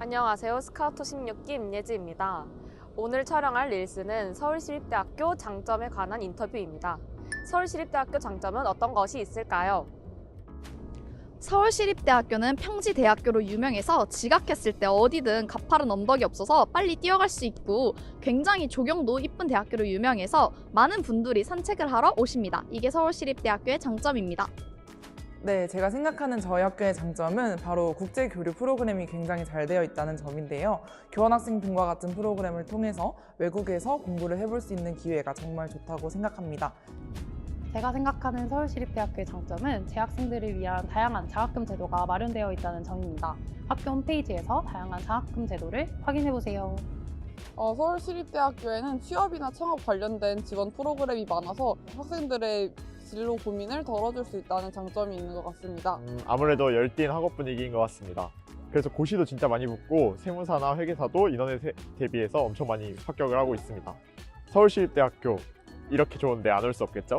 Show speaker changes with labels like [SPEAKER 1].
[SPEAKER 1] 안녕하세요. 스카우트 16기 임예지입니다. 오늘 촬영할 릴스는 서울시립대학교 장점에 관한 인터뷰입니다. 서울시립대학교 장점은 어떤 것이 있을까요?
[SPEAKER 2] 서울시립대학교는 평지대학교로 유명해서 지각했을 때 어디든 가파른 언덕이 없어서 빨리 뛰어갈 수 있고 굉장히 조경도 이쁜 대학교로 유명해서 많은 분들이 산책을 하러 오십니다. 이게 서울시립대학교의 장점입니다.
[SPEAKER 3] 네, 제가 생각하는 저희 학교의 장점은 바로 국제 교류 프로그램이 굉장히 잘 되어 있다는 점인데요. 교환학생 등과 같은 프로그램을 통해서 외국에서 공부를 해볼 수 있는 기회가 정말 좋다고 생각합니다.
[SPEAKER 4] 제가 생각하는 서울시립대학교의 장점은 재학생들을 위한 다양한 장학금 제도가 마련되어 있다는 점입니다. 학교 홈페이지에서 다양한 장학금 제도를 확인해 보세요.
[SPEAKER 5] 어, 서울시립대학교에는 취업이나 창업 관련된 지원 프로그램이 많아서 학생들의 진로 고민을 덜어줄 수 있다는 장점이 있는 것 같습니다.
[SPEAKER 6] 음, 아무래도 열띤 학업 분위기인 것 같습니다. 그래서 고시도 진짜 많이 붙고 세무사나 회계사도 인원에 세- 대비해서 엄청 많이 합격을 하고 있습니다. 서울시립대학교 이렇게 좋은데 안 올 수 없겠죠?